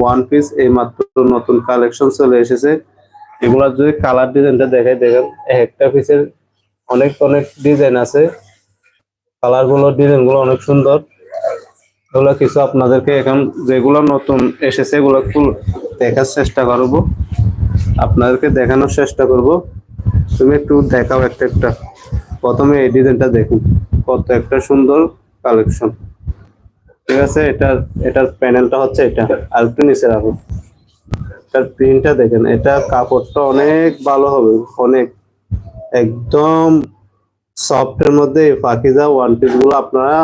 One piece এই মাত্র নতুন কালেকশন চলে এসেছে। এগুলার যদি কালার ডিজাইনটা দেখাই, দেখেন এক একটা পিসের অনেক অনেক ডিজাইন আছে। কালারগুলো ডিজাইনগুলো অনেক সুন্দর। এগুলো কিছু আপনাদেরকে এখন যেগুলো নতুন এসেছে, এগুলো দেখার চেষ্টা করব। আপনাদেরকে দেখানোর চেষ্টা করব। তুমি একটু দেখাও একটা একটা প্রথমে এই ডিজাইনটা দেখুন। কত একটা সুন্দর কালেকশন ঠিক আছে এটার এটার প্যানেলটা হচ্ছে এটা। আর একটু নিচে রাখো। এটার প্রিন্টটা দেখেন, এটা কাপড়টা অনেক ভালো হবে, অনেক। একদম সফটের মধ্যে এই পাখিজা ওয়ান পিসগুলো আপনারা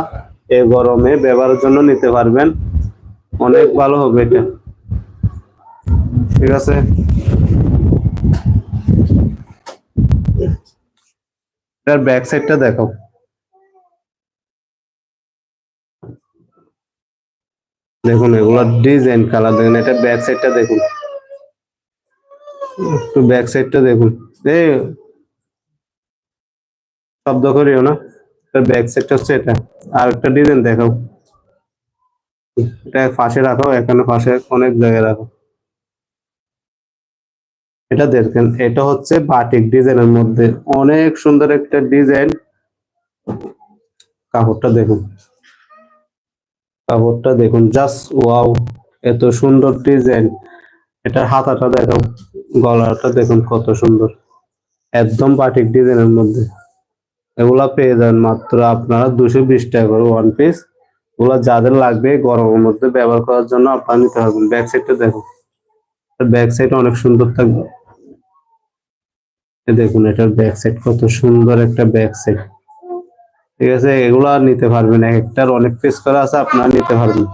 এই গরমে ব্যবহারের জন্য নিতে পারবেন। অনেক ভালো হবে এটা। ঠিক আছে? এটার ব্যাক সাইডটা দেখো। দেখুন এগুলা ডিজাইন কালার দেখুন এটা ব্যাক সাইডটা দেখুন। একটু ব্যাক সাইডটা দেখুন। এই শব্দ করিও না। ব্যাক সাইডটা হচ্ছে এটা। আর একটা ডিজাইন দেখাও। এটা পাশে রাখো, এখানে পাশে অনেক জায়গায় রাখো। এটা দেখেন, এটা হচ্ছে বাটিক ডিজাইনের মধ্যে। অনেক সুন্দর একটা ডিজাইন কাপড়টা দেখুন। কাপড়টা দেখুন জাস্ট ওয়াও এত সুন্দর ডিজাইন এটা হাতাটা দেখাও, গলাটা দেখুন কত সুন্দর। একদম বাটিক ডিজাইনের মধ্যে। এগুলা পেয়ে যাবেন মাত্র আপনারা দুশো বিশ টাকা করে ওয়ান পিস ওগুলা যাদের লাগবে গরমের মধ্যে ব্যবহার করার জন্য আপনারা নিতে পারবেন। ব্যাক সাইডটা দেখুন। ব্যাক সাইড অনেক সুন্দর থাকবে। দেখুন, এটার ব্যাক সাইড কত সুন্দর একটা ব্যাক সাইড ঠিক আছে? এগুলা নিতে পারবেন এক একটার অনেক পিস করা আছে, আপনার নিতে পারবেন।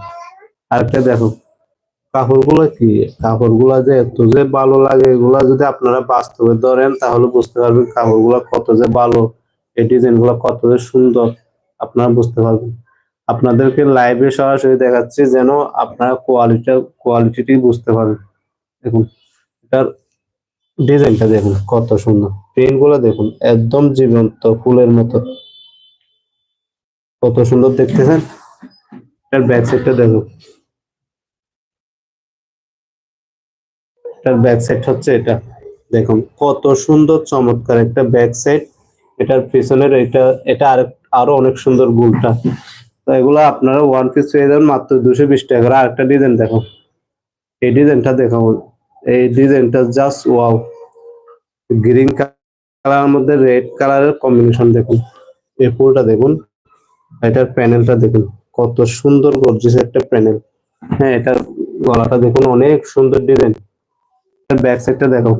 আরেকটা দেখো, কাপড়গুলো কি? কাপড়গুলা যে এত যে ভালো লাগে, এগুলা যদি আপনারা বাস্তবে ধরেন, তাহলে বুঝতে পারবেন কাপড়গুলা কত যে ভালো, এই ডিজাইনগুলা কত যে সুন্দর। আপনারা বুঝতে পারবেন। আপনাদেরকে লাইভে সরাসরি দেখাচ্ছি যেন আপনারা কোয়ালিটি কোয়ালিটিটি বুঝতে পারেন। দেখুন, এটার ডিজাইনটা দেখুন, কত সুন্দর। প্রিন্টগুলো দেখুন, একদম জীবন্ত ফুলের মতো। কত সুন্দর দেখতেছেন? এটার ব্যাক সাইডটা দেখুন এটার ব্যাক সাইড হচ্ছে এটা। দেখুন, কত সুন্দর চমৎকার একটা ব্যাক সাইড এটার পিছনের এটা এটা আর আরও অনেক সুন্দর গুলটা। তো এগুলো আপনারা ওয়ান পিস পেয়ে যাবেন মাত্র দুশো বিশ টাকা আর একটা ডিজাইন দেখো। এই ডিজাইনটা দেখো এই ডিজাইনটা জাস্ট ওয়াও গ্রিন কালারের মধ্যে রেড কালারের কম্বিনেশন দেখুন। এই ফুলটা দেখুন। এটার প্যানেলটা দেখুন, কত সুন্দর গর্জিস একটা প্যানেল। হ্যাঁ এটার গলাটা দেখুন, অনেক সুন্দর ডিজাইন। ব্যাক সাইডটা দেখো।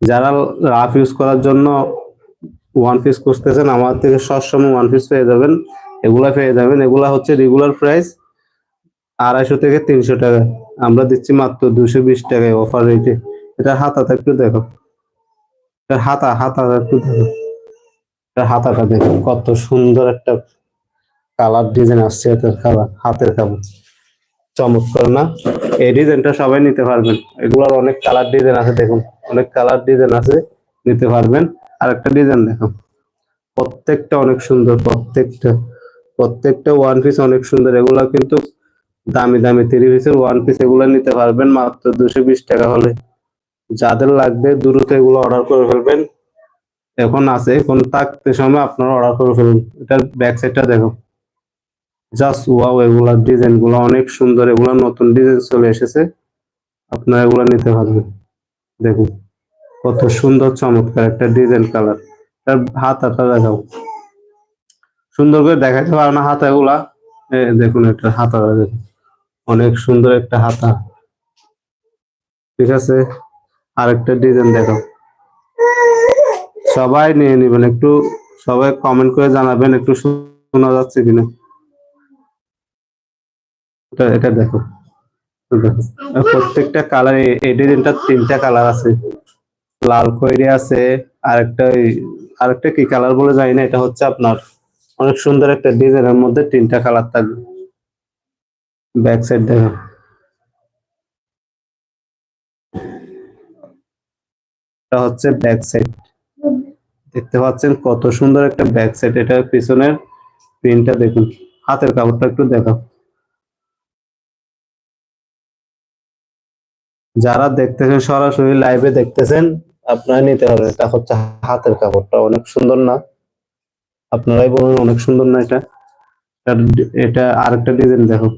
যারা রাফ ইউজ করার জন্য ওয়ান পিস খুঁজতেছেন, আমার থেকে সবসময় ওয়ান পিস পেয়ে যাবেন। এগুলা পেয়ে যাবেন। এগুলা হচ্ছে রেগুলার প্রাইস আড়াইশো থেকে তিনশো টাকা। আমরা দিচ্ছি মাত্র দুশো বিশ টাকায় অফার রেটে এটা হাতা একটু দেখো। হাতা হাতাটা একটু দেখো। হাতাটা দেখুন, কত সুন্দর একটা কালার ডিজাইন আসছে এটার কালার হাতের কাপড়। চমৎকার না? এই ডিজাইনটা সবাই নিতে পারবেন। এগুলার অনেক কালার ডিজাইন আছে, দেখুন, অনেক কালার ডিজাইন আছে, নিতে পারবেন। আর একটা ডিজাইন দেখুন। প্রত্যেকটা অনেক সুন্দর, প্রত্যেকটা প্রত্যেকটা ওয়ান পিস অনেক সুন্দর। এগুলা কিন্তু দামি দামি থ্রি পিসের ওয়ান পিস এগুলো নিতে পারবেন, মাত্র দুশো বিশ টাকা হলে। যাদের লাগবে দ্রুত এগুলো অর্ডার করে ফেলবেন। এখন আছে, এখন থাকতে সময় আপনারা অর্ডার করে ফেলুন। এটার ব্যাক সাইডটা দেখো। জাস্ট ওয়াও এগুলার ডিজাইনগুলো অনেক সুন্দর, এগুলো নতুন ডিজাইন চলে এসেছে। আপনারা এগুলো নিতে পারবেন। দেখুন, কত সুন্দর, চমৎকার একটা ডিজাইন কালার তার হাতাটা দেখাও। সুন্দর করে দেখাতে পারো না হাতা এগুলা? দেখুন একটা হাতা দেখুন অনেক সুন্দর একটা হাতা। ঠিক আছে? আরেকটা ডিজাইন দেখাও। সবাই নিয়ে নিবেন, একটু সবাই কমেন্ট করে জানাবেন, একটু শোনা যাচ্ছে কিনা। এটা দেখো প্রত্যেকটা কালার এই ডিজাইনটা তিনটা কালার আছে। লাল খয়েরি আছে, আরেকটা আরেকটা কি কালার বলে জানি না, এটা হচ্ছে আপনার অনেক সুন্দর একটা ডিজাইনের মধ্যে তিনটা কালার থাকবে। ব্যাক সাইড দেখো। এটা হচ্ছে ব্যাক সাইড দেখতে পাচ্ছেন কত সুন্দর একটা ব্যাক সাইড এটার পিছনের প্রিন্টটা দেখুন। হাতের কাপড়টা একটু দেখাও। যারা দেখতেছেন, সরাসরি লাইভে দেখতেছেন, আপনারা নিতে পারবেন এটা হচ্ছে হাতের কাপড়টা, অনেক সুন্দর না? আপনারাই বলুন, অনেক সুন্দর না এটা? এটা আরেকটা ডিজাইন দেখো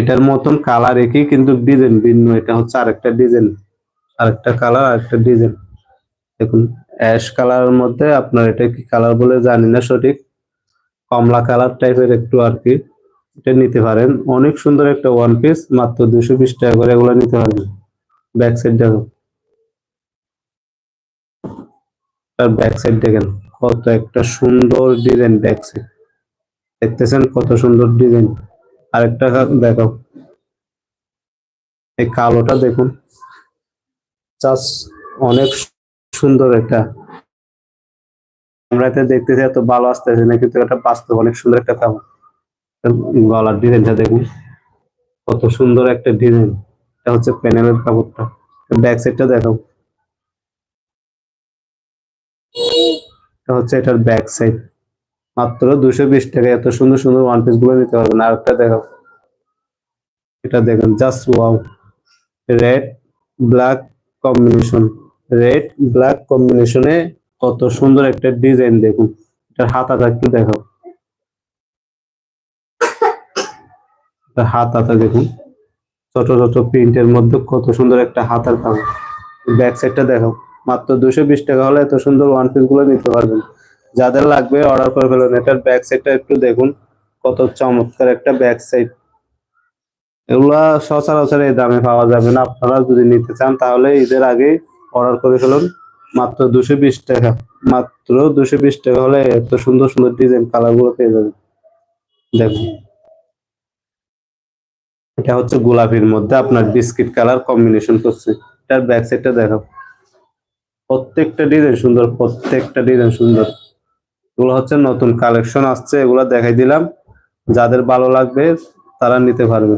এটার মতন কালার একই, কিন্তু ডিজাইন ভিন্ন, এটা হচ্ছে আরেকটা ডিজাইন আরেকটা কালার আরেকটা ডিজাইন দেখুন অ্যাশ কালারের মধ্যে আপনার এটা কি কালার বলে জানি না সঠিক। কমলা কালার টাইপের একটু আর কি। এটা নিতে পারেন। অনেক সুন্দর একটা ওয়ান পিস মাত্র দুশো বিশ টাকা করে এগুলো নিতে পারবেন। ব্যাক সাইড দেখো তার ব্যাক সাইড দেখেন, কত একটা সুন্দর ডিজাইন ব্যাক সাইড দেখতেছেন কত সুন্দর ডিজাইন আরেকটা দেখাও এই কালোটা দেখুন। জাস্ট অনেক সুন্দর একটা। আমরা এতে দেখতেছি এত ভালো আসতেছে না, কিন্তু এটা বাস্তব অনেক সুন্দর একটা কাপড় গলার ডিজাইনটা দেখুন, কত সুন্দর একটা ডিজাইন। এটা হচ্ছে প্যানেলের কাপড়টা। ব্যাক সাইডটা দেখাও। এটা হচ্ছে এটার ব্যাক সাইড। মাত্র দুশো বিশ টাকা এত সুন্দর সুন্দর ওয়ান পিসগুলো নিতে পারবেন। আর একটা দেখাও। এটা দেখেন just wow red black combination red black কম্বিনেশনে কত সুন্দর একটা ডিজাইন দেখুন। এটার হাতাটা একটু দেখাও। হাতাটা দেখুন। ছোট ছোট প্রিন্টের মধ্যে কত সুন্দর একটা হাতার কাপড় ব্যাক সাইডটা দেখাও। মাত্র দুশো বিশ টাকা হলে এত সুন্দর ওয়ান পিসগুলো নিতে পারবেন। যাদের লাগবে অর্ডার করে ফেলুন। এটার ব্যাক সাইডটা একটু দেখুন। কত চমৎকার একটা ব্যাক সাইড এগুলা সচরাচর এই দামে পাওয়া যাবে না। আপনারা যদি নিতে চান, তাহলে ঈদের আগে অর্ডার করে ফেলুন। মাত্র দুশো বিশ টাকা। মাত্র দুশো বিশ টাকা হলে এত সুন্দর সুন্দর ডিজাইন কালারগুলো পেয়ে যাবেন। দেখুন। এটা হচ্ছে গোলাপির মধ্যে আপনার বিস্কিট কালার কম্বিনেশন করছে। এটার ব্যাক সাইডটা দেখো প্রত্যেকটা ডিজাইন সুন্দর, প্রত্যেকটা ডিজাইন সুন্দর। এগুলো হচ্ছে নতুন কালেকশন আসছে, এগুলো দেখাই দিলাম। যাদের ভালো লাগবে, তারা নিতে পারবে।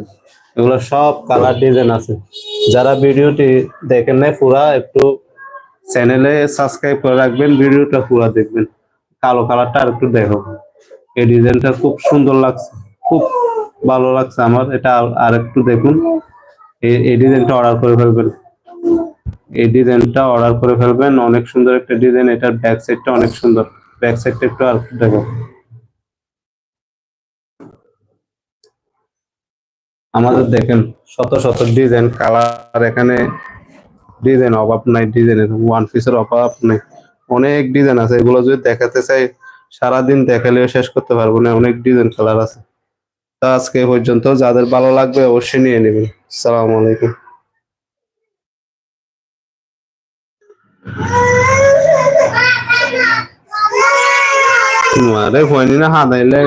এগুলো সব কালার ডিজাইন আছে। যারা ভিডিওটি দেখেন নাই, পুরা একটু চ্যানেলে সাবস্ক্রাইব করে রাখবেন, ভিডিওটা পুরা দেখবেন। কালো কালারটা আর একটু দেখো। এই ডিজাইনটা খুব সুন্দর লাগছে, খুব ভালো লাগছে আমার। এটা আর- একটু দেখুন। এই- ডিজাইনটা অর্ডার করে ফেলবেন। এই ডিজাইনটা অর্ডার করে ফেলবেন। অনেক সুন্দর একটা ডিজাইন এটার ব্যাক সাইডটা অনেক সুন্দর। ব্যাক সাইডটা একটু আর দেখো। আমাদের দেখেন শত শত ডিজাইন, কালার এখানে ডিজাইন অভাব নাই, ডিজাইনের ওয়ান পিসের অভাব নেই। অনেক ডিজাইন আছে, এগুলো যদি দেখাতে চাই, সারাদিন দেখালেও শেষ করতে পারব না, অনেক ডিজাইন কালার আছে। তা আজকে পর্যন্ত, যাদের ভালো লাগবে অবশ্যই নিয়ে নেবেন। সালাম আলাইকুম। মারে ফোন না হাতাইলে